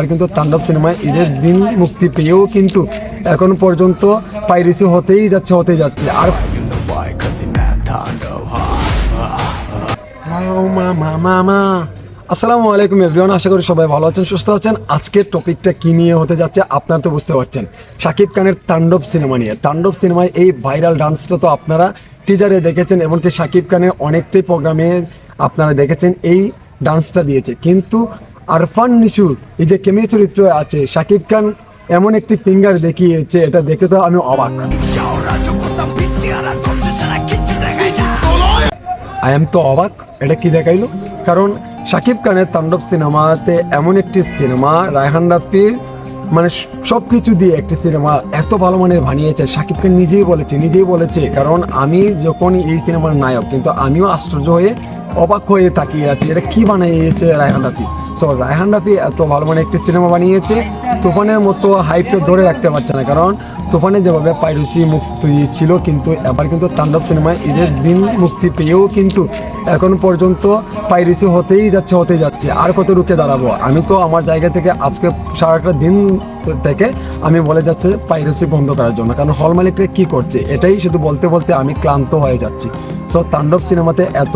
আর কিন্তু তাণ্ডব সিনেমায় ঈদের দিন মুক্তি পেয়েও কিন্তু এখন পর্যন্ত পাইরেসি হতেই যাচ্ছে হতেই যাচ্ছে। আর মামা আসসালামু আলাইকুম এভরিওয়ান আশা করি সবাই ভালো আছেন, সুস্থ আছেন। আজকের টপিকটা কি নিয়ে হতে যাচ্ছে আপনারা তো বুঝতে পারছেন। শাকিব খানের তাণ্ডব সিনেমা নিয়ে। তাণ্ডব সিনেমায় এই ভাইরাল ডান্সটা তো আপনারা টিজারে দেখেছেন, এমনকি শাকিব খানের অনেকটাই প্রোগ্রামে আপনারা দেখেছেন, এই ডান্সটা দিয়েছে। কিন্তু আরফান নিশু এই যে কেমি চরিত্র আছে, শাকিব খান এমন একটি ফিঙ্গার দেখিয়েছে, এটা দেখে তো আমি অবাক। আই এম তো অবাক, এটা কি দেখাইলো? কারণ শাকিব খানের তাণ্ডব সিনেমাতে এমন একটি সিনেমা, রায়হান রাফির মানে সব কিছু দিয়ে একটি সিনেমা এত ভালো মানের বানিয়েছে, শাকিব খান নিজেই বলেছে নিজেই বলেছে, কারণ আমি যখন এই সিনেমার নায়ক, কিন্তু আমিও আশ্চর্য হয়ে অবাক হয়ে তাকিয়ে আছি, এটা কি বানিয়েছে রায়হান রাফি সো রায়হান রাফি এত ভালো মানে একটি সিনেমা বানিয়েছে, তুফানের মতো হাইপটা ধরে রাখতে পারছে না, কারণ তুফানে যেভাবে পাইরেসি মুক্তি ছিল কিন্তু, এবার কিন্তু তাণ্ডব সিনেমায় ঈদের দিন মুক্তি পেয়েও কিন্তু এখন পর্যন্ত পাইরেসি হতেই যাচ্ছে হতেই যাচ্ছে। আর কত রুখে দাঁড়াবো? আমি তো আমার জায়গা থেকে আজকে সারাটা দিন থেকে আমি বলে যাচ্ছে পাইরেসি বন্ধ করার জন্য, কারণ হল মালিকরা কী করছে? এটাই শুধু বলতে বলতে আমি ক্লান্ত হয়ে যাচ্ছি। সো তাণ্ডব সিনেমাতে এত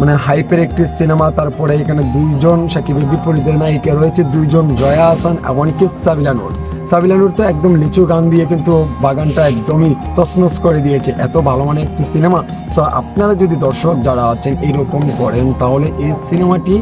মানে হাইপের একটি সিনেমা তারপরে এখানে দুইজন সাকিবের বিপরীতে নায়িকা রয়েছে দুইজন, জয়া আসান এমনকি কি সাবিলানুর সাবিলানুর তো একদম লিচু গান দিয়ে কিন্তু বাগানটা একদমই তসনস করে দিয়েছে, এত ভালো মানে একটি সিনেমা সো আপনারা যদি দর্শক যারা আছেন, এরকম করেন, তাহলে এই সিনেমাটি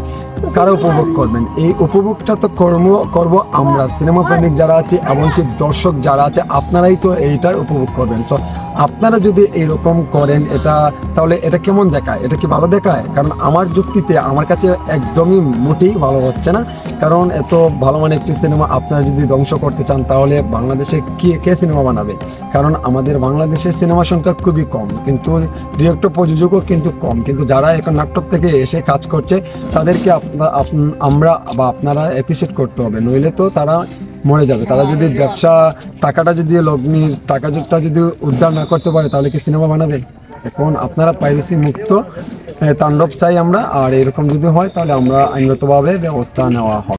কারা উপভোগ করবেন। এই উপভোগটা তো কর্ম, করব আমরা। সিনেমা প্রেমিক যারা আছে, এমনকি দর্শক যারা আছে, আপনারাই তো এইটার উপভোগ করবেন। সো আপনারা যদি এইরকম করেন, এটা তাহলে এটা কেমন দেখায়? এটা কি ভালো দেখায়? কারণ আমার যুক্তিতে আমার কাছে একদমই মোটেই ভালো হচ্ছে না। কারণ এত ভালো মানে একটি সিনেমা আপনারা যদি ধ্বংস করতে চান, তাহলে বাংলাদেশে কে কে সিনেমা বানাবে? কারণ আমাদের বাংলাদেশের সিনেমা সংখ্যা খুবই কম। কিন্তু ডিরেক্টর প্রযোজকও কিন্তু কম। কিন্তু যারা এখন নাটক থেকে এসে কাজ করছে, তাদেরকে আপ- আমরা বা আপনারা অ্যাপ্রিসিয়েট করতে হবে। নইলে তো তারা মরে যাবে। তারা যদি ব্যবসা, টাকাটা যদি লগ্নির টাকাটা যদি উদ্ধার না করতে পারে, তাহলে কি সিনেমা বানাবে? এখন আপনারা পাইরেসি মুক্ত তাণ্ডব চাই আমরা। আর এরকম যদি হয়, তাহলে আমরা আইনগতভাবে ব্যবস্থা নেওয়া হবে।